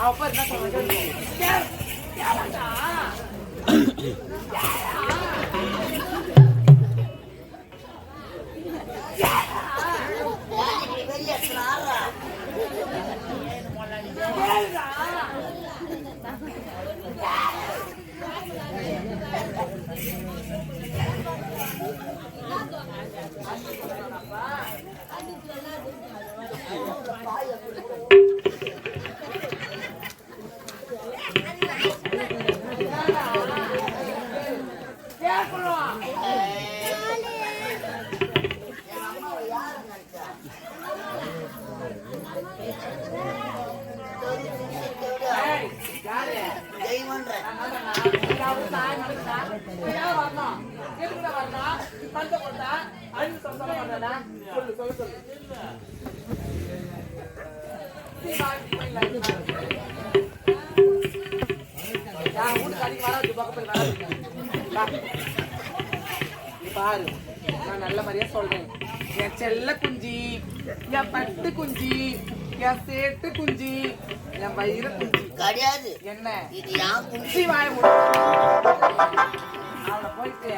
அவ பாரு என்ன சொல்றாங்க வெளியே ஆடுறா ஏய், யாரு? தெய்வன்ற யாரு தாய் மனுஷனா? ஏன் வரணும்? எதுக்குடா வரணும்? சண்டை போட்டா? அழுது சொல்ல மாட்டானா? சொல்லு, சொல்லு, சொல்லு. சீ, வா, சீ, வா, இல்ல, இல்ல. என் வீட்டுக்கு அடிக்க வராது, பக்கத்துல வராது. பாரு. நான் நல்ல மாதிரியா சொல்றேன். என் செல்ல குஞ்சி என் பட்டு குஞ்சி என் சேட்டு குஞ்சி என் வயிறு குஞ்சி. கிடையாது. என்ன? இது யான் குஞ்சு. வாய. அவளை போயிட்டு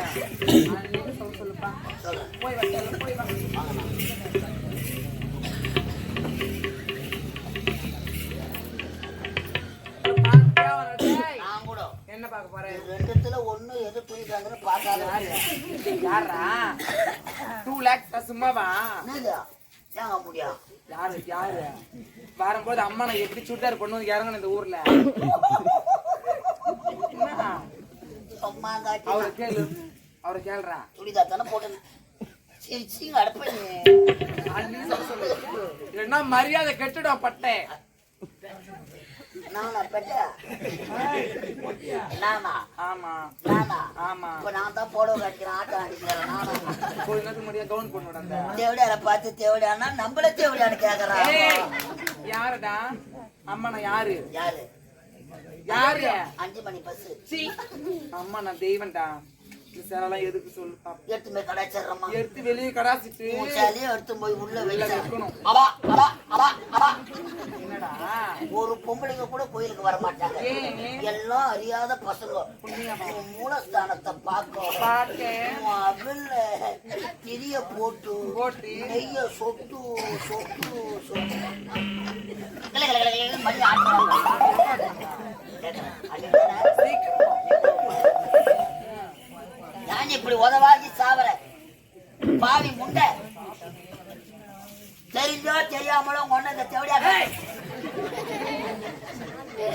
சொல்ல சொல்லுப்பா. சொல்ல போய் வா. செல்லம், போய் என்ன பார்க்க போறேன் எது குடிக்காங்கன்னு பார்க்காத யாரா டூ லேக்ஸ் சும்மாவா? ஏங்க முடியும் யாரு யாரு? வரும்போது அம்மா நான் எப்படி சுடிதார் பொண்ணு வந்து இறங்கணும் இந்த ஊர்ல? என்ன? அவரை கேளு. அவரை கேளுறா. சுடிதார் தானே போட்டு சிரிச்சு அடப்பண்ணு இல்லைன்னா மரியாதை கெட்டுடும் பட்டை நானா பெட்ட நானா? ஆமா. நானா? ஆமா. இப்ப நான் தான் போடோ கட்டிக்கிறேன் ஆட்டம் அடிக்கிறேன் நானா? கொஞ்ச நேரத்துக்கு முன்னாடியே கவுன் பண்ணு அந்த. தேவடியார பார்த்து தேவடியானா நம்மள தேவடியான்னு கேக்குறான். யாருடா? அம்மா நான் யாரு? யாரு? யாரு? அஞ்சு மணி பஸ் அம்மா நான் சேரெல்லாம் எதுக்கு சொல்லு. எடுத்து போய் கடாச்சிடுறோமா எடுத்து வெளியே கடாசிட்டு மூச்சாலே எடுத்து போய் உள்ள. அவா அவா அவா அவா என்னடா? ஒரு பொம்பளைங்க கூட கோயிலுக்கு வர மாட்டாங்க. எல்லாம் அறியாத பசங்க. மூலஸ்தானத்தை பார்க்க அவில்ல திரிய போட்டு போட்டு. நெய்ய சொட்டு சொட்டு சொட்டு. மணி ஆட்டுறாங்க. நான் இப்படி உதவாகி சாவற பாவி முண்டை. தெரிஞ்சோ தெரியாமலோ கொண்டு இந்த தேவடியா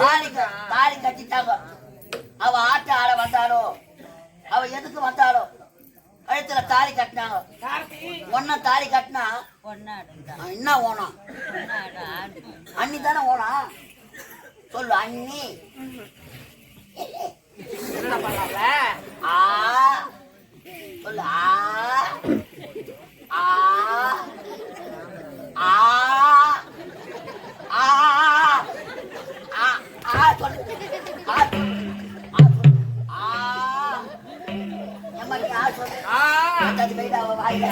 தாலி தாலி கட்டிட்டாங்க. அவ ஆட்ட ஆட வந்தாலோ அவ எதுக்கு வந்தாலோ கழுத்துல தாலி கட்டினாங்க. ஒன்ன தாலி கட்டினா என்ன ஓனம் அண்ணி தானே ஓனம் சொல்லு அண்ணி. என்னடா பண்ணால ஆ சொல்லு ஆ ஆ ஆ ஆ ஆ ஆ சொல்லு ஆ சொல்லு. ஆ சொல்லு. ஆ ஆ சொல்லு ஆ அது போயிட்டு அவ வாயில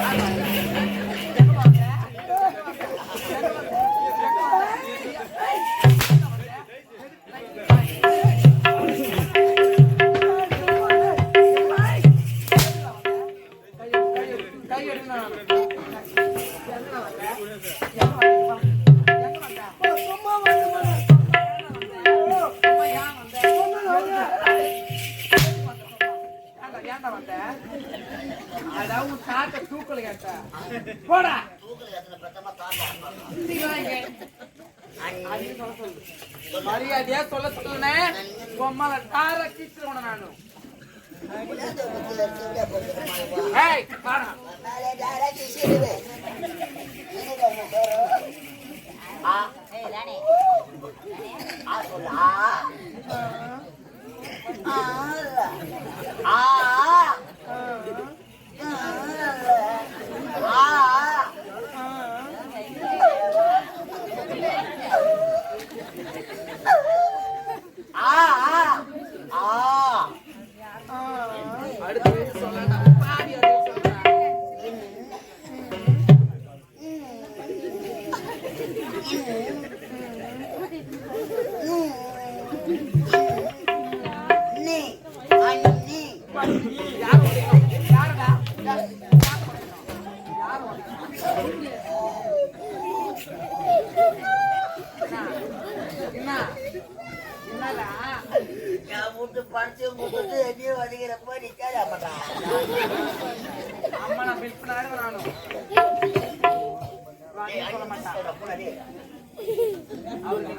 மரியாதையா சொல்ல சொல்லுனேன் பொம்மல தார கிச்சிருவன நானு. ஏய் ஆ. அடுத்து சொல்லடா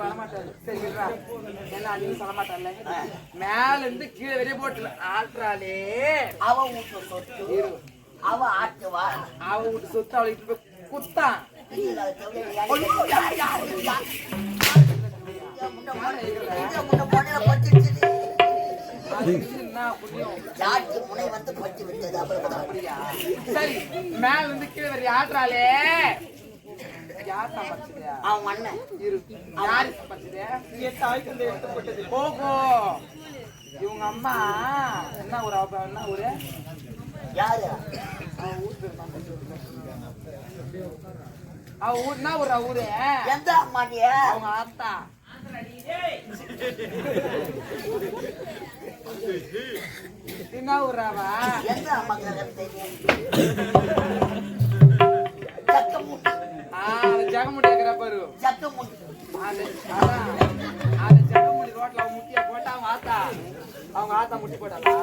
வரமாட்டாரு. சரி விடுறா. என்ன சொல்ல மாட்டான்ல மேல இருந்து கீழே வெளியே போட்டு ஆட்டுறாளே. அவ வீட்டு சொத்து. அவ ஆட்டுவா அவ விட்டு சொத்து அவளை போய் குத்தான். முனை வந்து பட்டு விட்டது அப்படியா? சரி மேல இருந்து கீழே வெளியே ஆட்டுறாளே. அவன் அண்ணன். போகோ இவங்க அம்மா என்ன அவ என்ன ஊரு? யாரு? அவ ஊர் பேர் நான் சொல்றேன். அவ ஊர் எந்த அம்மாடிய அவங்க ஆத்தா. என்ன ஊர் அவ? எந்த அம்மா தெரியும் அவங்க ஆத்தா அவங்க ஆத்தா முட்டி போட்டாளா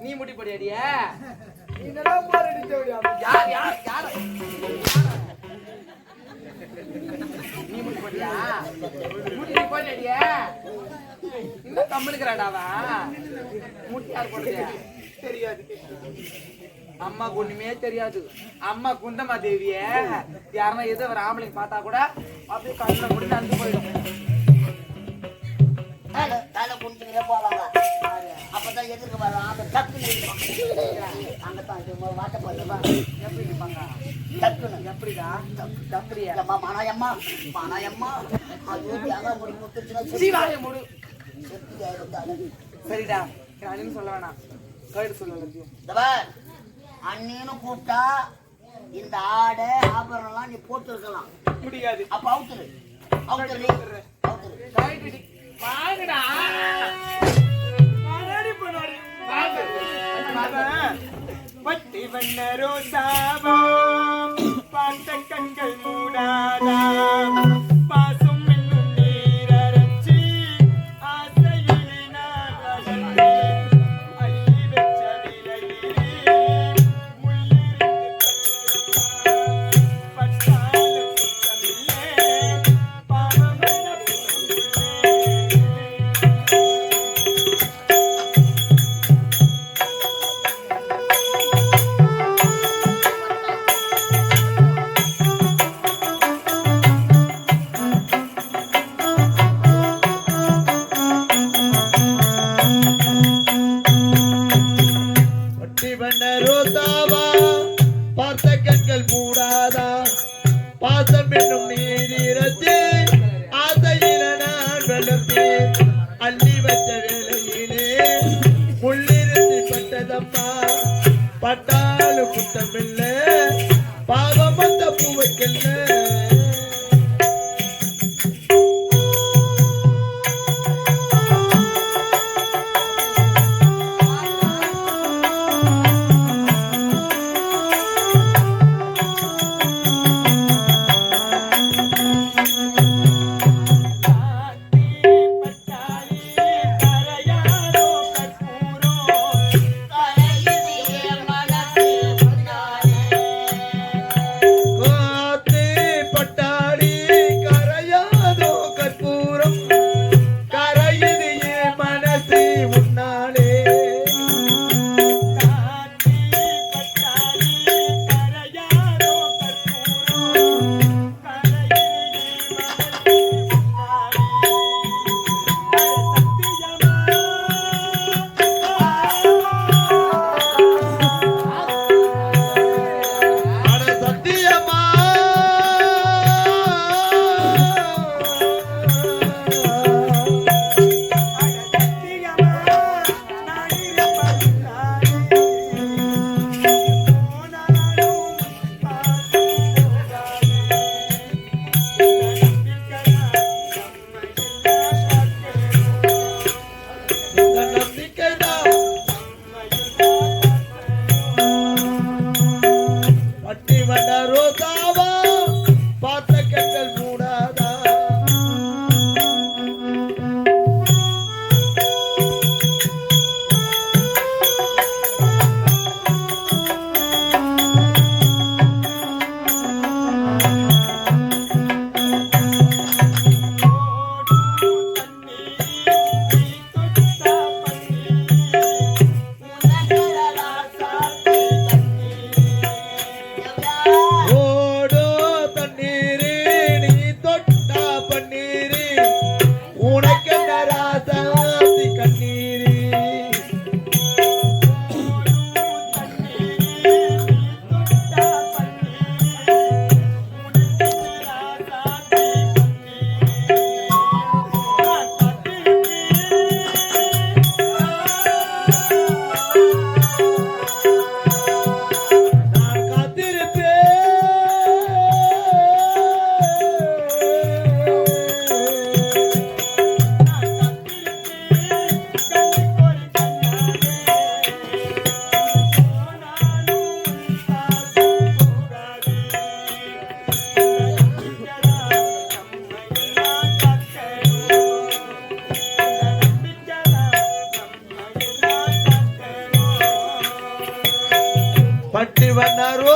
நீ முட்டி போடியாடிய யார் யார் யார் நீ முட்டி போட்டியா முட்டி நீ இன்னும் கம்முனுக்குறாடாவா முட்டி யார் போடுறது. தெரியாது. அம்மாக்கு ஒண்ணுமே தெரியாது. அம்மா குந்தமா தேவிய. யாருன்னா எதோ ஒரு ஆம்பளைங்க பார்த்தா கூட அப்படியே கண்ணில் முடிஞ்சு அந்து போயிடும். அப்பதான் எதிர்க்க வரும். அந்த டக்குன்னு அங்க தான் வாட்ட எப்படி இருப்பாங்க டக்குன்னு. எப்படிடா? அம்மா மானாயம்மா மானாயம்மா ஐயோ தியாக முடி முட்டுச்சுன்னா சீவாய முடு. சரிடா. அண்ணன் சொல்ல வேணாம். கேட்டு சொல்ல எல்லாத்தையும் இந்த பார், அண்ணின்னு கூப்பிட்டா இந்த ஆடை ஆபரணம்லாம் நீ போட்டு இருக்கலாம் முடியாது. அப்ப அவுத்துரு. அவுத்துரு. அவுத்துரு. வாங்கடா. பட்டி வண்ண ரோசாவாம் பார்த்த கண்கள் மூடாதாம் அள்ளி வச்ச வேலை ಬಂದಾರೋ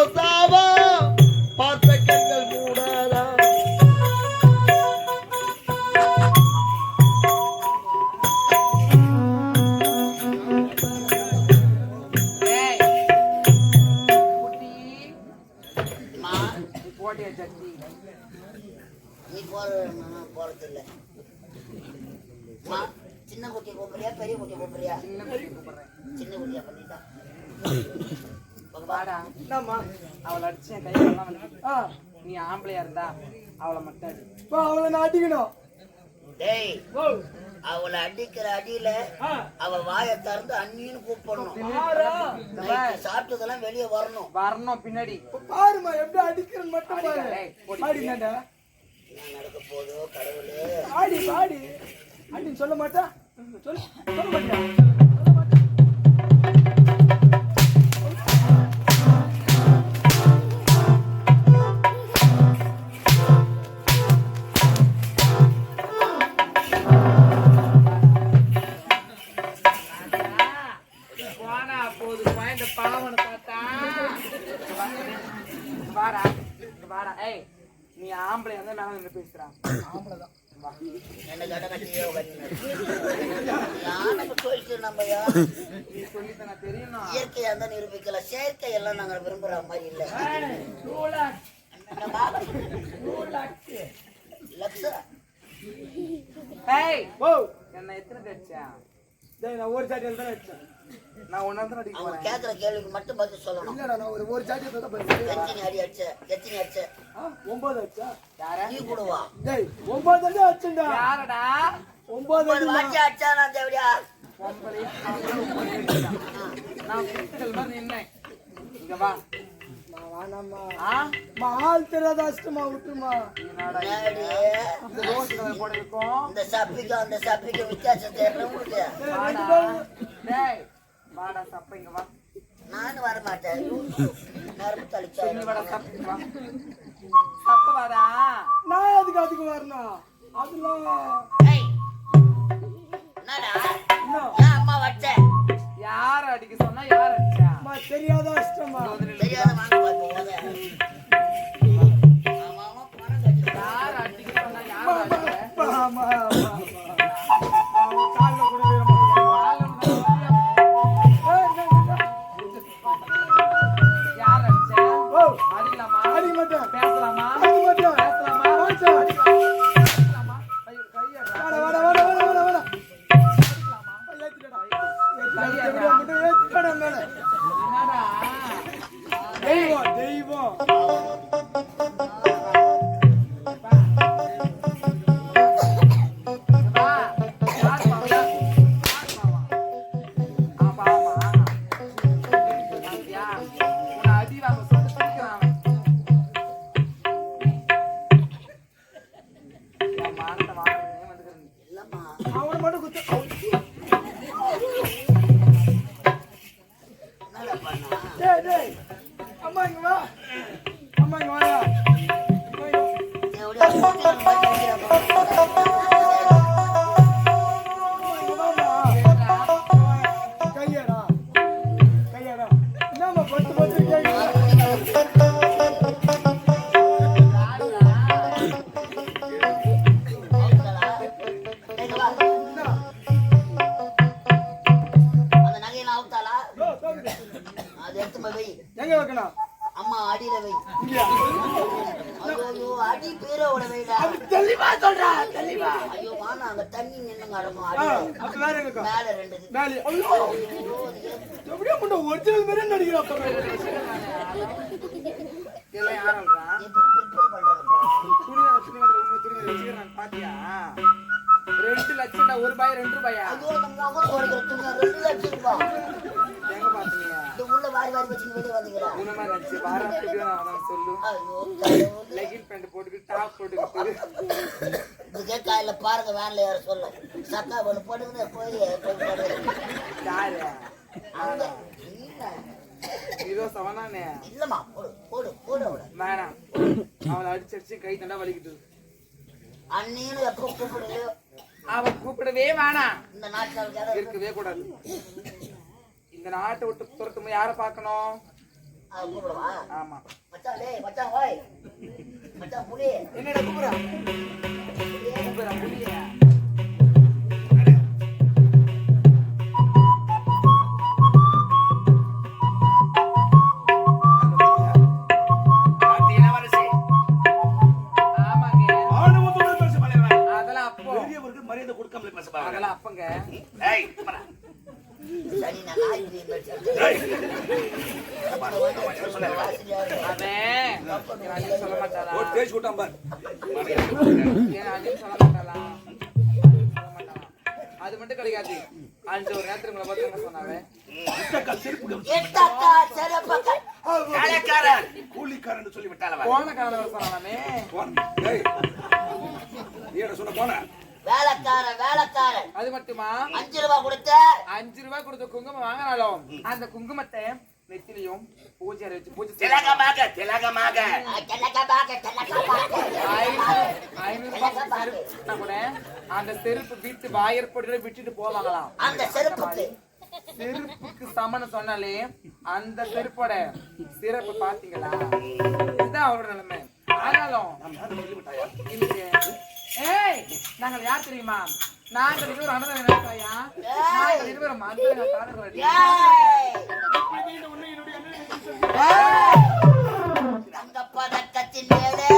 நீ ஆம்பளையா இருந்தா அவளை மட்டும் அடி. இப்போ அவளை நான் அடிக்கணும். டேய் அவளை அடிக்கிற அடியில அவ வாயை திறந்து அண்ணின்னு கூப்பிடணும். சாப்பிட்டதெல்லாம் வெளியே வரணும். வரணும் பின்னாடி. இப்போ பாரும்மா எப்படி அடிக்கிறேன்னு மட்டும் பாரு. நடக்க போதோ கடவுளே. ஆடி ஆடி. ஆடி சொல்ல மாட்டா? சொல்ல சொல்ல மாட்டியா ஏய் நீ ஆம்பளை இருந்தா மேல நின்று பேசுறான் ஆம்பளைதான். வா. என்ன நீ சொல்லி தானே தெரியணும். இயற்கையா இருந்தா நிரூபிக்கல. செயற்கை எல்லாம் நாங்க விரும்புற மாதிரி இல்ல. என்ன எத்தனை நான் ஒரு சாட்டியில் தான் வச்சேன். நான் ஒன்னா தான் அடிக்க அவங்க போறேன். கேக்குற கேள்விக்கு மட்டும் பதில் சொல்லணும். இல்லடா நான் ஒரு ஒரு சாட்டியில் தான் போயிருக்கேன் எத்தனை அடி அடிச்ச? எத்தனை அடிச்ச? ஒன்பது யார? நீ கூடுவா? டேய் ஒன்பது அடி வச்சேன்டா யாரடா? ஒன்பது ஒரு அடி அடிச்சா நான் அடிச்சா. நான் குத்துக்கள் மாதிரி நின்னேன். இங்க வா. வேணாம்மா. ஆ? மா ஆள் தெரியாத அஷ்டமா விட்டுமா என்னடா என்னடி? இந்த ரோஸ் கலர் போட இருக்கும். இந்த சப்பிக்கும் அந்த சப்பிக்கும் வித்தியாசம் தெரியல உங்களுக்கு. வாடா. டேய் வாடா சப்ப இங்க வா. நானும் வர மாட்டேன் நரம்பு தளிச்சா நீ வாடா சப்ப இங்க வா. சப்ப வாடா நான் எதுக்கு அதுக்கு வரணும்? ஏய், என்னடா? ஏன் அம்மா வச்ச யார அடிக்க சொன்னா யார் அடிச்சா? அம்மா தெரியாத அஷ்டமா? துணி வேற வச்சுக்கிறாங்க, பாத்தியா? ரெண்டு லட்சம்டா, ஒரு ரூபாய், ரெண்டு ரூபாயா? ரெண்டு லட்சம் ரூபாய். எங்க பாத்தீங்க? உள்ள வாரி வாரி வச்சுட்டு வெளியே வந்துக்கிறா. உன்ன மாதிரி நினைச்சு, வாரத்துக்கு நான் சொல்லு. pant போட்டுக்கிட்டு, top போட்டுக்கிட்டு. இதுக்கே காலையில பாருங்க வேன்ல யார சொல்ல சக்கா ஒண்ணு போடுங்க போய் யாரு? அங்க இல்ல இதோ சவனானே. இல்லம்மா போடு போடு போடு அவள. வேணாம். அவளை அடிச்சு அடிச்சு கை தண்டா வலிக்குது. அண்ணின்னு எப்போ கூப்பிடுலையோ அவ கூப்பிடவே வேணாம். இந்த நாட்டுல அவளுக்கு யாராவது இருக்கவே கூடாது. இந்த நாட்டை விட்டு துரத்தும் யார பார்க்கணும்? அவ கூப்பிடுவா? ஆமா. மச்சான் டேய் மச்சான் ஓய். மச்சான் புலி. என்னடா கூப்பிடுறா? கூப்பிடுறா புளிய சொல்ல மாட்டாளா அது மட்டும் கிடைக்காது அஞ்சு ஒரு நேரத்துக்கு உங்களை பார்த்து சொன்னாங்க கூலிக்காரன் சொல்லி விட்டாளவா? போன காலம் சொன்னாமே போன். ஏய் நீ என்ன சொன்ன? போன. வேலைக்காரன் வேலைக்காரன். அது மட்டுமா? அஞ்சு ரூபாய் கொடுத்த. அஞ்சு ரூபாய் கொடுத்த குங்குமம் வாங்கினாலும் அந்த குங்குமத்தை நெத்திலையும் பூஜை வச்சு பூஜை. திலகமாக திலகமாக. செருப்பு கூட அந்த செருப்பு வீட்டு வாயற்படியோட விட்டுட்டு போவாங்களாம். அந்த செருப்புக்கு. செருப்புக்கு சமன்னு சொன்னாலே அந்த செருப்போட சிறப்பு பாத்தீங்களா இதுதான் அவரோட நிலைமை. ஆனாலும் இன்னைக்கு ஏய் நாங்கள் யார் தெரியுமா நாங்கள் இருவர் அண்ணன் நினைச்சாயா நாங்கள் இருவர் மந்திர தாரர்கள் ஏய். ஏய். தங்க பதக்கத்தின் மேலே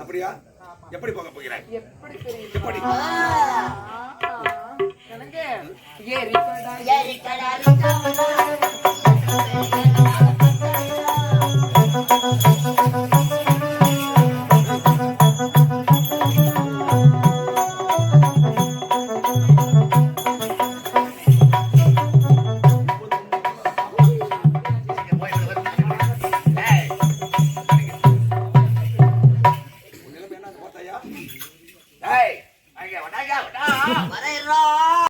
அப்படியா? எப்படி போக போகிறேன் எப்படி. எனக்கு